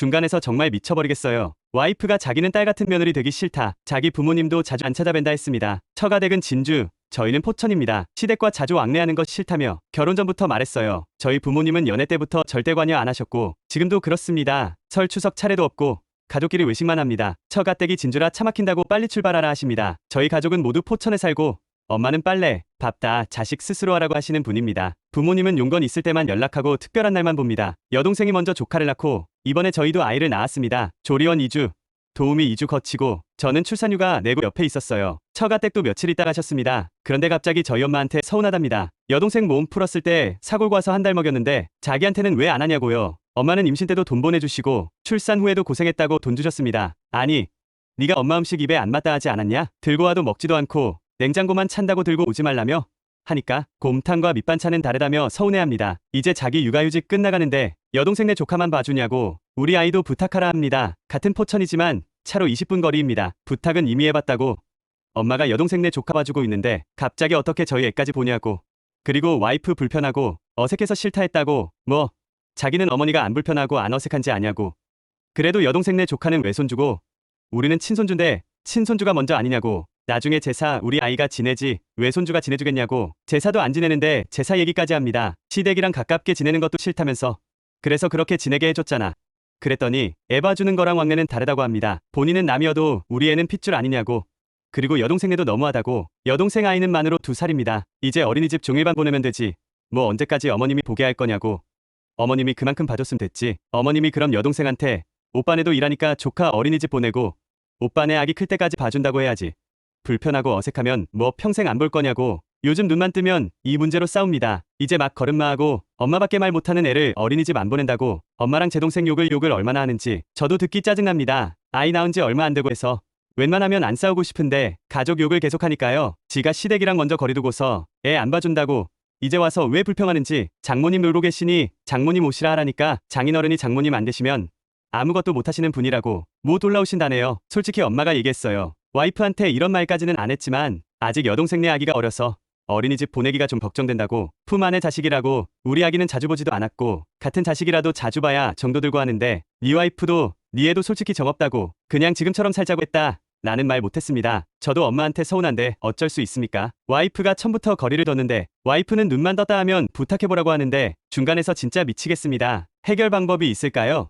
중간에서 정말 미쳐버리겠어요. 와이프가 자기는 딸 같은 며느리 되기 싫다. 자기 부모님도 자주 안 찾아뵌다 했습니다. 처가댁은 진주, 저희는 포천입니다. 시댁과 자주 왕래하는 것 싫다며 결혼 전부터 말했어요. 저희 부모님은 연애 때부터 절대 관여 안 하셨고 지금도 그렇습니다. 설 추석 차례도 없고 가족끼리 외식만 합니다. 처가댁이 진주라 차 막힌다고 빨리 출발하라 하십니다. 저희 가족은 모두 포천에 살고 엄마는 빨래, 밥 다 자식 스스로 하라고 하시는 분입니다. 부모님은 용건 있을 때만 연락하고 특별한 날만 봅니다. 여동생이 먼저 조카를 낳고 이번에 저희도 아이를 낳았습니다. 조리원 2주, 도우미 2주 거치고 저는 출산휴가 내고 옆에 있었어요. 처가댁도 며칠 있다 가셨습니다. 그런데 갑자기 저희 엄마한테 서운하답니다. 여동생 몸 풀었을 때 사골 과서 한 달 먹였는데 자기한테는 왜 안 하냐고요. 엄마는 임신 때도 돈 보내주시고 출산 후에도 고생했다고 돈 주셨습니다. 아니, 네가 엄마 음식 입에 안 맞다 하지 않았냐? 들고 와도 먹지도 않고 냉장고만 찬다고 들고 오지 말라며? 하니까 곰탕과 밑반찬은 다르다며 서운해합니다. 이제 자기 육아휴직 끝나가는데 여동생 네 조카만 봐주냐고 우리 아이도 부탁하라 합니다. 같은 포천이지만 차로 20분 거리입니다. 부탁은 이미 해봤다고 엄마가 여동생 네 조카 봐주고 있는데 갑자기 어떻게 저희 애까지 보냐고 그리고 와이프 불편하고 어색해서 싫다 했다고 뭐 자기는 어머니가 안 불편하고 안 어색한지 아냐고 그래도 여동생 네 조카는 외손주고 우리는 친손주인데 친손주가 먼저 아니냐고 나중에 제사 우리 아이가 지내지 외손주가 지내주겠냐고 제사도 안 지내는데 제사 얘기까지 합니다. 시댁이랑 가깝게 지내는 것도 싫다면서 그래서 그렇게 지내게 해줬잖아. 그랬더니 애 봐주는 거랑 왕래는 다르다고 합니다. 본인은 남이어도 우리 애는 핏줄 아니냐고. 그리고 여동생네도 너무하다고. 여동생 아이는 만으로 두 살입니다. 이제 어린이집 종일반 보내면 되지. 뭐 언제까지 어머님이 보게 할 거냐고. 어머님이 그만큼 봐줬으면 됐지. 어머님이 그럼 여동생한테 오빠네도 일하니까 조카 어린이집 보내고 오빠네 아기 클 때까지 봐준다고 해야지. 불편하고 어색하면 뭐 평생 안 볼 거냐고 요즘 눈만 뜨면 이 문제로 싸웁니다. 이제 막 걸음마하고 엄마밖에 말 못하는 애를 어린이집 안 보낸다고 엄마랑 제 동생 욕을 욕을 얼마나 하는지 저도 듣기 짜증납니다. 아이 낳은 지 얼마 안 되고 해서 웬만하면 안 싸우고 싶은데 가족 욕을 계속하니까요. 지가 시댁이랑 먼저 거리두고서 애 안 봐준다고 이제 와서 왜 불평하는지 장모님 놀고 계시니 장모님 오시라 하라니까 장인어른이 장모님 안 되시면 아무것도 못하시는 분이라고 못 올라오신다네요. 솔직히 엄마가 얘기했어요. 와이프한테 이런 말까지는 안 했지만 아직 여동생네 아기가 어려서 어린이집 보내기가 좀 걱정된다고 품 안의 자식이라고 우리 아기는 자주 보지도 않았고 같은 자식이라도 자주 봐야 정도 들고 하는데 네 와이프도 네 애도 솔직히 정없다고 그냥 지금처럼 살자고 했다 라는 말 못했습니다. 저도 엄마한테 서운한데 어쩔 수 있습니까? 와이프가 처음부터 거리를 뒀는데 와이프는 눈만 떴다 하면 부탁해보라고 하는데 중간에서 진짜 미치겠습니다. 해결 방법이 있을까요?